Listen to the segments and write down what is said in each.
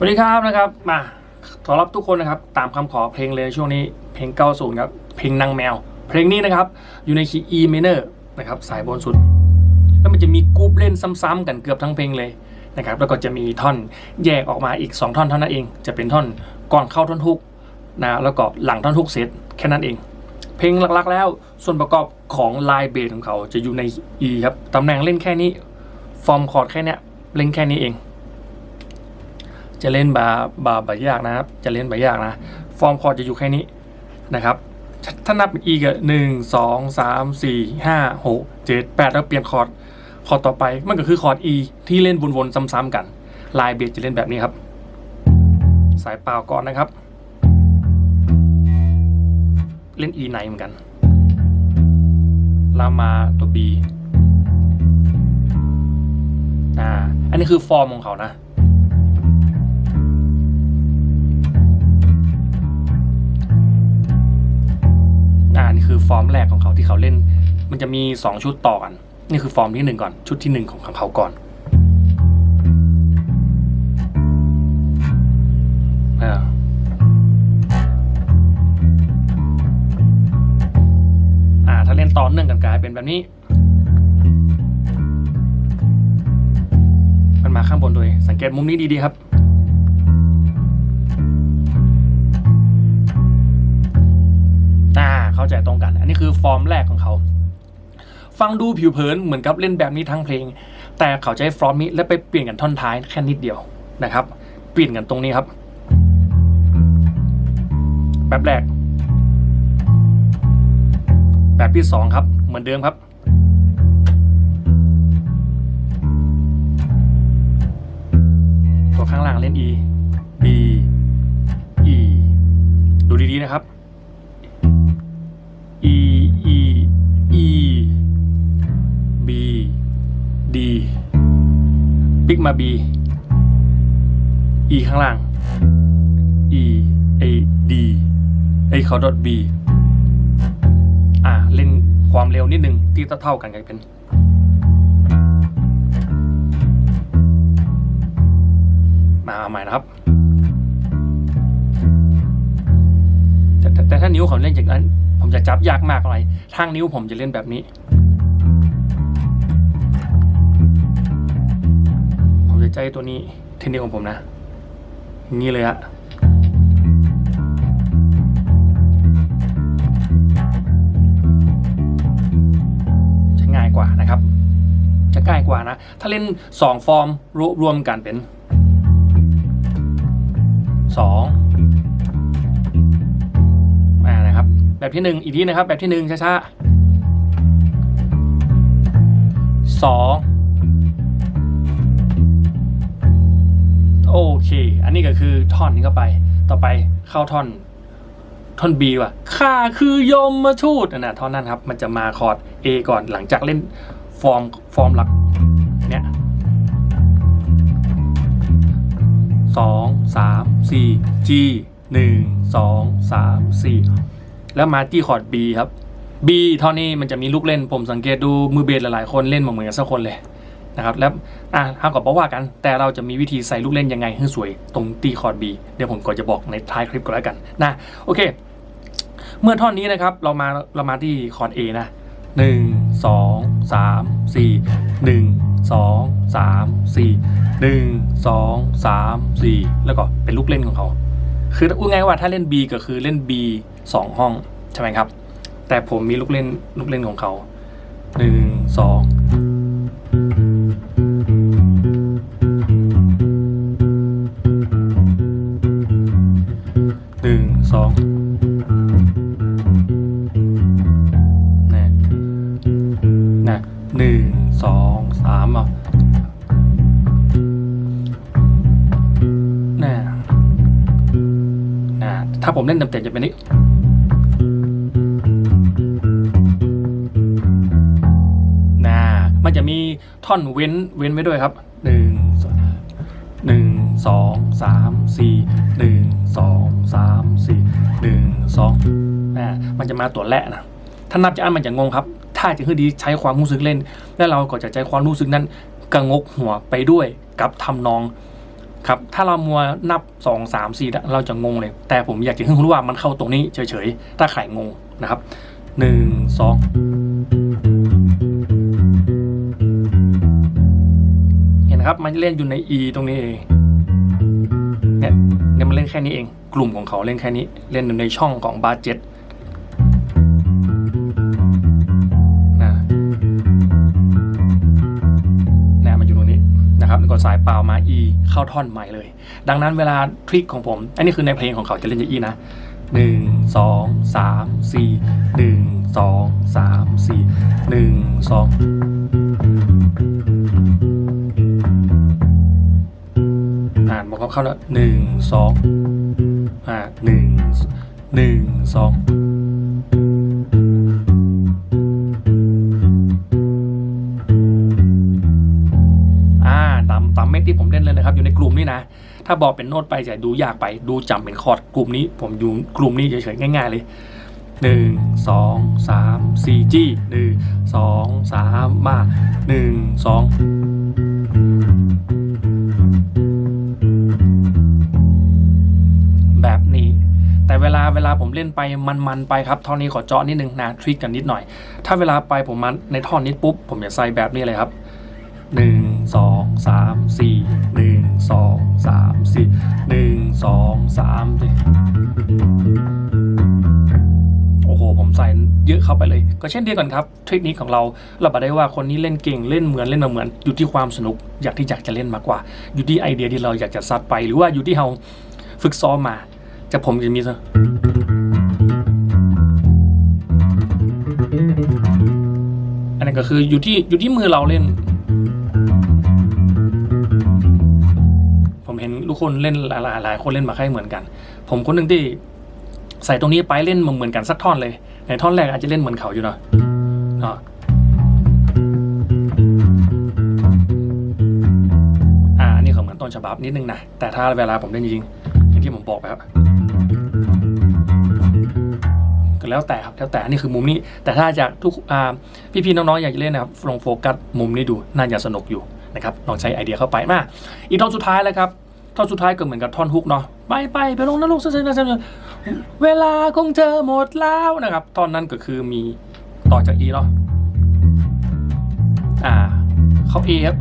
สวัสดีครับนะครับมาขอรับทุกคนนะครับตามคำขอเพลงเลยช่วงนี้เพลง 90 ครับ เพลงนางแมว เพลงนี้นะครับ อยู่ในคีย์ E minor นะครับสายบนสุด แล้วมันจะมีกรุ๊ปเล่นซ้ำๆกันเกือบทั้งเพลงเลยนะครับแล้วก็จะมีท่อนแยกออกมาอีก 2 ท่อนเท่านั้นเอง จะเป็นท่อนก่อนเข้าท่อนฮุกนะแล้วก็หลังท่อนฮุกเสร็จแค่นั้นเอง เพลงหลักๆ แล้วส่วนประกอบของลายเบสของเขาจะอยู่ใน E ครับตำแหน่งเล่นแค่นี้ ฟอร์มคอร์ดแค่เนี้ยเล่นแค่นี้เอง จะเล่นบาบาบายากนะครับ จะเล่นบายากนะ ฟอร์มคอร์ดจะอยู่แค่นี้นะครับ ถ้านับเป็น E ก็หนึ่งสองสามสี่ห้าหกเจ็ดแปดแล้วเปลี่ยนคอร์ดคอร์ดต่อไปมันก็คือคอร์ด E ที่เล่นวนๆซ้ำๆกัน ลายเบสจะเล่นแบบนี้ครับ สายเปล่าก่อนนะครับ เล่น E ไหนเหมือนกันลามาตัว B อ่า อันนี้คือฟอร์มของเขานะ นี่คือฟอร์มแรกของเขาที่เขาเล่น มันจะมี 2 ชุดต่อกัน นี่คือฟอร์มที่ 1 ก่อน ชุดที่ 1 ของเขาก่อนอ่าอ่าถ้าเล่นต่อเนื่องกันกลายเป็นแบบนี้ มันมาข้างบนตัวเองสังเกตมุมนี้ดีๆครับ ใจตรงกัน อันนี้คือฟอร์มแรกของเขา ฟังดูผิวเผินเหมือนกับเล่นแบบนี้ทั้งเพลง แต่เขาใช้ฟอร์มนี้แล้วไปเปลี่ยนกันท่อนท้ายแค่นิดเดียวนะครับ เปลี่ยนกันตรงนี้ครับ แบบแรก แบบที่สองครับ เหมือนเดิมครับตัวข้างล่างเล่น E B E ดูดีๆนะครับ กมา B E ข้างล่าง E A D ไอเขาดอท B อ่าเล่นความเร็วนิดนึงที่เท่ากันกันเป็นมาใหม่นะครับ แต่แต่แต่ถ้านิ้วเขาเล่นอย่างนั้น ผมจะจับยากมากเลยทางนิ้วผมจะเล่นแบบนี้ ใจตัวนี้เทคนิคของผมนะนี่เลยอะจะง่ายกว่านะครับ จะง่ายกว่านะ ถ้าเล่น 2 ฟอร์มรวรวมกันเป็น 2 มานะครับ แบบที่ 1 อีกทีนะครับ แบบที่ 1ช้าๆ2 โอเค อันนี้ก็คือท่อนนี้เข้าไป ต่อไปเข้าท่อน ท่อน B ว่ะข้าคือยมมาชูดนะท่อนนั้นครับ มันจะมาคอร์ด A ก่อนหลังจากเล่นฟอร์มฟอร์มหลักเนี่ยสองสามสี่ G หนึ่งสองสามสี่แล้วมาที่คอร์ด B ครับ B ท่านี้มันจะมีลูกเล่นผมสังเกตดูมือเบสหลายๆคนเล่นเหมือนกันสักคนเลย นะครับแล้วอะห้ามกับอกว่ากัน แต่เราจะมีวิธีใส่ลูกเล่นยังไงให้สวยตรงตีคอร์ด B เดี๋ยวผมก็จะบอกในท้ายคลิปก็แล้วกันนะโอเค เมื่อท่อนนี้นะครับเรามาเรามาที่คอร์ด A นะหนึ่งสองสามสี่หนึ่งสองสามสี่หนึ่งสองสามสี่แล้วก็เป็นลูกเล่นของเขา คือพูดง่ายว่าถ้าเล่น B ก็คือเล่น B สองห้องใช่ไหมครับ แต่ผมมีลูกเล่นลูกเล่นของเขาหนึ่งสอง สองนะนะหนึ่งสองสามอะนะนะถ้าผมเล่นเต็มๆจะเป็นนี้นะมันจะมีท่อนเว้นเว้นไว้ด้วยครับหนึ่งสองหนึ่งสองสามสี่หนึ่ง สองสามสี่หนึ่งสองนะมันจะมาตัวแรกนะถ้านับจากอันมันจะงงครับ ถ้าจะคือดีใช้ความรู้สึกเล่น แล้วเราก็จะใช้ความรู้สึกนั้นกระงกหัวไปด้วยกับทำนองครับถ้าเรามัวนับ 2 3 4 เราจะงงเลย แต่ผมอยากจะให้คุณรู้ว่ามันเข้าตรงนี้เฉยๆ ถ้าใครงงนะครับ 1 2 เห็นนะครับมันเล่นอยู่ใน E ตรงนี้เอง เนี่ยเนี่ยมันเล่นแค่นี้เอง กลุ่มของเขาเล่นแค่นี้ เล่นในช่องของบาร์เจ็ตนะนะมันอยู่ตรงนี้นะครับแล้วก็สายเปล่ามา E เข้าท่อนใหม่เลย ดังนั้นเวลาทริคของผม อันนี้คือในเพลงของเขาจะเล่นอย่าง E นะหนึ่งสองสามสี่หนึ่งสองสามสี่หนึ่งสอง อ่านบอกเข้าแล้วหนึ่งสองอ่าหนึ่งหนึ่งสองอ่าตามตามเม็ดที่ผมเล่นเลยนะครับ อยู่ในกลุ่มนี้นะ ถ้าบอกเป็นโน้ตไปจะดูยากไปดูจำเป็นคอร์ดกลุ่มนี้ ผมอยู่กลุ่มนี้เฉยๆง่าย ๆ เลยหนึ่งสองสามสี่จี้หนึ่งสองสามมาหนึ่งสอง แต่เวลาเวลาผมเล่นไปมันๆไปครับท่อนนี้ขอเจาะนิดนึงนะทริคกันนิดหน่อย ถ้าเวลาไปผมมันในท่อนนี้ปุ๊บผมจะใส่แบบนี้เลยครับหนึ่งสองสามสี่หนึ่งสองสามสี่หนึ่งสองสามสี่โอ้โห ผมใส่เยอะเข้าไปเลย ก็เช่นเดียวกันครับเทคนิคของเราเราบอกได้ว่าคนนี้เล่นเก่งเล่นเหมือนเล่นมาเหมือนอยู่ที่ความสนุกอยากที่อยากจะเล่นมากกว่า อยู่ที่ไอเดียที่เราอยากจะซัดไป หรือว่าอยู่ที่เราฝึกซ้อมมา จะผมจะมีซะอันนั้นก็คืออยู่ที่อยู่ที่มือเราเล่น ผมเห็นทุกคนเล่นหลายหลายคนเล่นมาค่ายเหมือนกัน ผมคนหนึ่งที่ใส่ตรงนี้ไปเล่นเหมือนกันสักท่อนเลย ในท่อนแรกอาจจะเล่นเหมือนเขาอยู่เนาะเนาะอ่าอันนี้เขาเหมือนต้นฉบับนิดนึงนะ แต่ถ้าเวลาผมเล่นจริงๆอย่างที่ผมบอกไปครับ ก็แล้วแต่ครับแล้วแต่นี่คือมุมนี้ แต่ถ้าจากทุกพี่ๆน้องๆอยากจะเล่นนะครับลองโฟกัสมุมนี้ดูน่าจะสนุกอยู่นะครับลองใช้ไอเดียเข้าไปมาอีกท่อนสุดท้ายแล้วครับท่อนสุดท้ายก็เหมือนกับท่อนฮุกเนาะไปไปไปลงนะลูกเส้นเส้นเวลาของเธอหมดแล้วนะครับท่อนนั้นก็คือมีต่อจากอีเนาะอ่าเขาเอครับ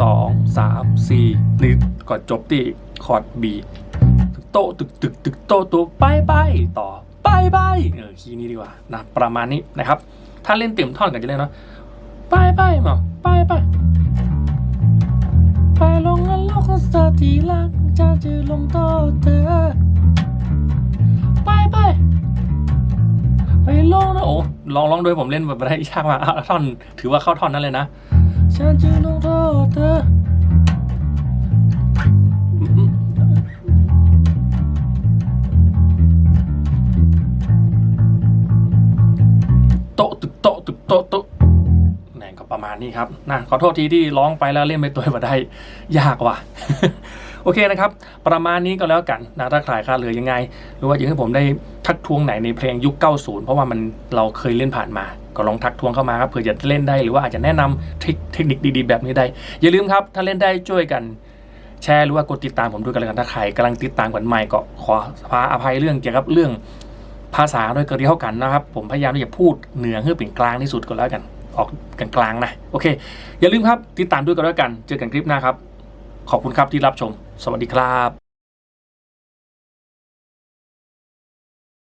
สองสามสี่หนึ่งก่อนจบที่คอร์ดบีโตะตึกตึกตึกโตะตัวไปไปต่อ ไปไปเออคีย์นี้ดีกว่านะประมาณนี้นะครับ ถ้าเล่นเต็มท่อนกันจะเล่นเนาะไปไปมาไปไปไปลงนั้นแล้วก็สถีลังจะจะลงโตะเธอไปไปไปลงนะโอ้ลองลองโดยผมเล่นแบบได้ยากมากอะท่อนถือว่าเข้าท่อนนั้นเลยนะฉันจะลงโทษเธอ นี่ก็ประมานี้ครับนะขอโทษทีที่ร้องไปแล้วเล่นไปตัวมาได้ยากว่ะโอเคนะครับ ประมาณนี้ก็แล้วกันนะถ้าใครคาดเหลือยังไง หรือว่าอยากให้ผมได้ทักทวงไหนในเพลงยุค 90 เพราะว่ามันเราเคยเล่นผ่านมา ก็ลองทักทวงเข้ามาครับเผื่อจะเล่นได้หรือว่าอาจจะแนะนำทริคเทคนิคดีๆ แบบนี้ได้ อย่าลืมครับ ถ้าเล่นได้ช่วยกันแชร์หรือว่ากดติดตามผมด้วยกันแล้วกันถ้าใครกำลังติดตามกันใหม่ก็ขอพาอภัยเรื่องเกี่ยวกับเรื่องภาษาโดยเกิดที่เท่ากันนะครับ ผมพยายามที่จะพูดเหนือให้เป็นกลางที่สุดก็แล้วกัน ออกกลางๆนะ โอเค อย่าลืมครับ ติดตามด้วยกันแล้วกัน เจอกันคลิปหน้าครับ ขอบคุณครับที่รับชม สวัสดีครับ